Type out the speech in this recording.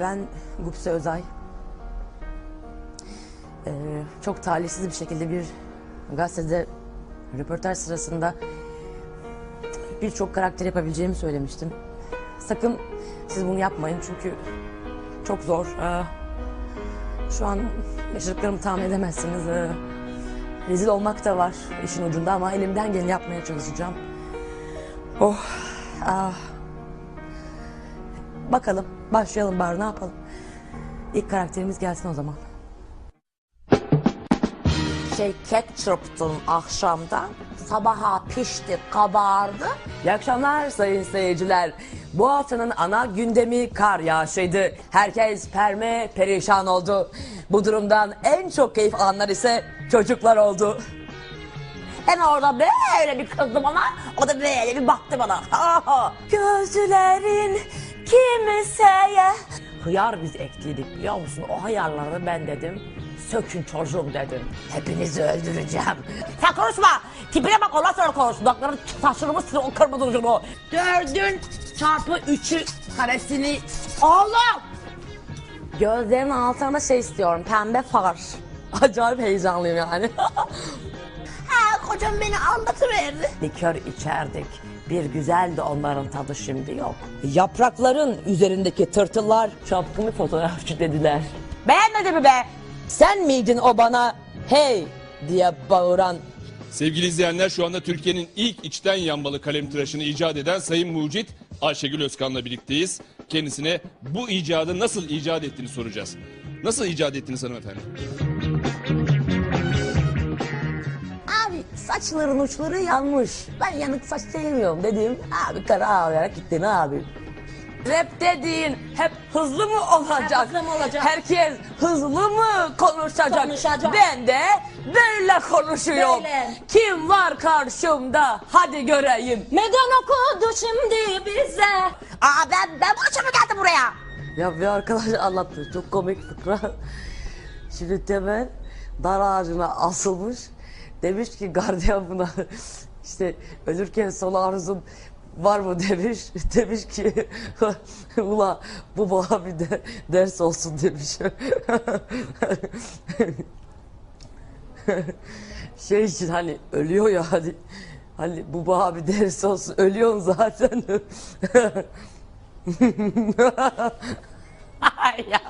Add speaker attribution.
Speaker 1: Ben Gupse Özay. Ee, çok talihsiz bir şekilde bir gazetede röportaj sırasında birçok karakter yapabileceğimi söylemiştim. Sakın siz bunu yapmayın çünkü çok zor. Ee, şu an yaşadıklarımı tahmin edemezsiniz. Ee, rezil olmak da var işin ucunda ama elimden geleni yapmaya çalışacağım. Oh, ah. Bakalım, başlayalım bari ne yapalım. İlk karakterimiz gelsin o zaman.
Speaker 2: Şey kek çırptım akşamdan. Sabaha pişti, kabardı.
Speaker 1: İyi akşamlar sayın seyirciler. Bu haftanın ana gündemi kar yağışıydı. Herkes perme perişan oldu. Bu durumdan en çok keyif alanlar ise çocuklar oldu.
Speaker 2: Ben orada böyle bir kızdım ama o da böyle bir baktı bana.
Speaker 1: Gözlerin. Hıyar biz ektiydik biliyor musun? O hıyarları ben dedim. Sökün çocuğum dedim. Hepinizi öldüreceğim.
Speaker 2: Sen konuşma. Tipine bak ondan sonra konuş. Dudakların taşırmışsın o kırmızı ucunu. Dördün çarpı üçü karesini. Oğlum.
Speaker 1: Gözlerinin altına da şey istiyorum. Pembe far. Acayip heyecanlıyım yani.
Speaker 2: Ha, kocam beni anlatıverdi.
Speaker 1: Likör içerdik. Bir güzeldi onların tadı şimdi yok. Yaprakların üzerindeki tırtıllar çapkını fotoğrafçı dediler.
Speaker 2: Beğenmedi mi be?
Speaker 1: Sen miydin o bana hey diye bağıran
Speaker 3: Sevgili izleyenler şu anda Türkiye'nin ilk içten yanmalı kalem tıraşını icat eden Sayın Mucit Ayşegül Özkan'la birlikteyiz. Kendisine bu icadı nasıl icat ettiğini soracağız. Nasıl icat ettiniz hanımefendi?
Speaker 1: Saçların uçları yanmış. Ben yanık saç sevmiyorum dedim. Abi kara ağlayarak gittin abi. Rap dediğin hep hızlı mı olacak?
Speaker 2: hızlı mı olacak?
Speaker 1: Herkes hızlı mı konuşacak?
Speaker 2: Konuşacak.
Speaker 1: Ben de böyle konuşuyorum.
Speaker 2: Böyle.
Speaker 1: Kim var karşımda? Hadi göreyim.
Speaker 2: Neden okudu şimdi bize? Aa ben, ben bu için mi geldim buraya?
Speaker 1: Ya bir arkadaş anlattı. Çok komik fıkra. Şimdi Temel dar ağacına asılmış. Demiş ki gardiyan buna işte ölürken son arzun var mı demiş. Demiş ki ula bu bana bir de ders olsun demiş. şey için hani ölüyor ya hani hani bu bana bir ders olsun ölüyorsun zaten.
Speaker 2: Ya.